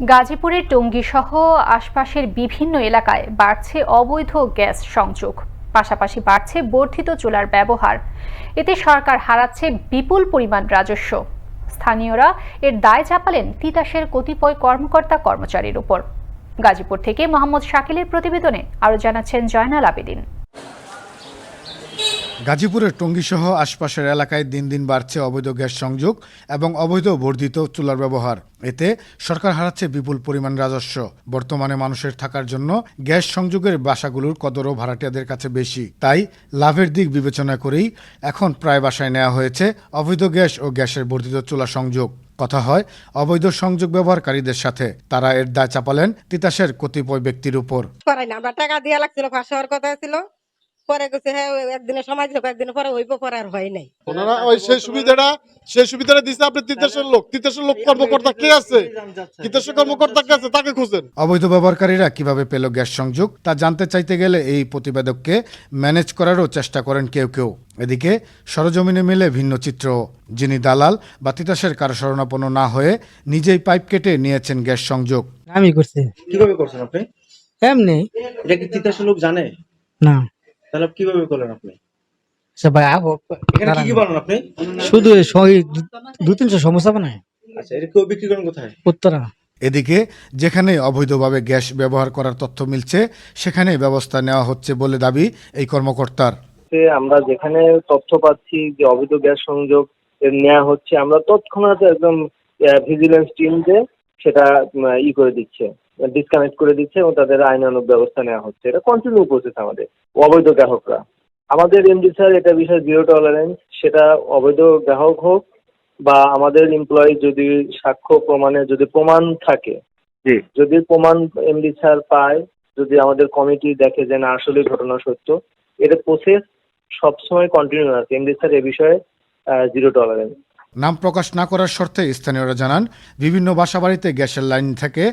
গাজীপুরের টঙ্গী সহ আশপাশের বিভিন্ন এলাকায় বাড়ছে অবৈধ গ্যাস সংযোগ, পাশাপাশি বাড়ছে বর্ধিত চুলার ব্যবহার। এতে সরকার হারাচ্ছে বিপুল পরিমাণ রাজস্ব। স্থানীয়রা এর দায় চাপালেন তিতাসের কতিপয় কর্মকর্তা কর্মচারীর উপর। গাজীপুর থেকে মোহাম্মদ শাকিলের প্রতিবেদনে আরও জানাচ্ছেন জয়নাল আবেদিন। গাজীপুরের টঙ্গীসহ আশপাশের এলাকায় দিন দিন বাড়ছে অবৈধ গ্যাস সংযোগ এবং অবৈধ বর্ধিত চুলার ব্যবহার। এতে সরকার হারাচ্ছে বিপুল পরিমাণ রাজস্ব। বর্তমানে মানুষের থাকার জন্য গ্যাস সংযোগের বাসাগুলোর কদরও ভাড়াটিয়াদের কাছে বেশি। তাই লাভের দিক বিবেচনা করেই এখন প্রায় বাসায় নেওয়া হয়েছে অবৈধ গ্যাস ও গ্যাসের বর্ধিত চুলা সংযোগ। কথা হয়, অবৈধ সংযোগ ব্যবহারকারীদের সাথে। তারা এর দায় চাপালেন তিতাসের কতিপয় ব্যক্তির উপর। টাকা দিয়ে লাগছিল কথা ছিল। পরে গেছে হ্যাঁ একদিনে সময় দিল কয়েকদিন পরে আর হয় নাই। ওনারা ওই সেই সুবিধাটা সেই সুবিধাটা দিচ্ছে আপনি তিতাসের লোক। তিতাসের লোক কর্মকর্তা কে আছে? তিতাসের কর্মকর্তা কে আছে? তাকে খুঁজেন। অবৈধ ব্যবহারকারীরা কীভাবে পেল গ্যাস সংযোগ তা জানতে চাইতে গেলে এই প্রতিবেদককে ম্যানেজ করারও চেষ্টা করেন কেউ কেউ। এদিকে সরজমিনে মিলে ভিন্ন চিত্র। যিনি দালাল বা তিতাসের কারও শরণাপন্ন না হয়ে নিজেই পাইপ কেটে নিয়েছেন গ্যাস সংযোগ। আমি করছি। কীভাবে করছেন আপনি? এমনি। এটা কি তিতাসের লোক জানে? না। তাহলে কীভাবে করলেন আপনি? সবাই আবো এখানে কি কি বানান আপনি? শুধু এই দু- দু তিনশো সমস্যা বানায়। আচ্ছা এটা কেউ বিক্রি করেন কোথায়? উত্তরা। এদিকে যেখানে অবৈধভাবে গ্যাস ব্যবহার করার তথ্য মিলছে সেখানে ব্যবস্থা নেওয়া হচ্ছে বলে দাবি এই কর্মকর্তার। আমরা যেখানে তথ্য পাচ্ছি যে অবৈধ গ্যাস সংযোগ নেওয়া হচ্ছে আমরা তৎক্ষণাৎ একদম ভিজিলেন্স টিম যে সেটা ই করে দিচ্ছে। ডিসকানেক্ট করে দিচ্ছে এবং তাদের আইনানুগ ব্যবস্থা নেওয়া হচ্ছে। এটা কন্টিনিউ প্রসেস আমাদের অবৈধ গ্রাহকরা। আমাদের এমডি স্যার এটা বিষয়ে জিরো টলারেন্স সেটা অবৈধ গ্রাহক হোক বা আমাদের এমপ্লয়ি যদি সাক্ষ্য প্রমাণে যদি প্রমাণ থাকে। যদি প্রমাণ এমডি স্যার পায় যদি আমাদের কমিটি দেখে যে না আসলে ঘটনা সত্য এটা প্রসেস সবসময় কন্টিনিউ আছে। এমডি স্যার এ বিষয়ে জিরো টলারেন্স নাম প্রকাশ না করার শর্তে স্থানীয়রা জানান, বিভিন্ন বাসাবাড়িতে গ্যাসের লাইন থেকে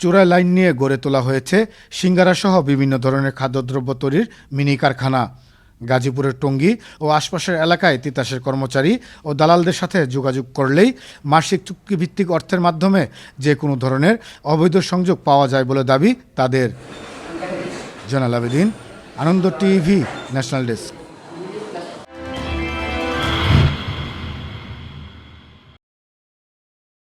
চোরাই লাইন নিয়ে গড়ে তোলা হয়েছে সিঙ্গারা সহ বিভিন্ন ধরনের খাদ্যদ্রব্য তৈরির মিনি কারখানা গাজীপুরের টঙ্গী ও আশপাশের এলাকায় তিতাসের কর্মচারী ও দালালদের সাথে যোগাযোগ করলেই মাসিক চুক্তিভিত্তিক অর্থের মাধ্যমে যে কোনো ধরনের অবৈধ সংযোগ পাওয়া যায় বলে দাবি তাদের। Jonal Abedin, Ananda TV, national desk.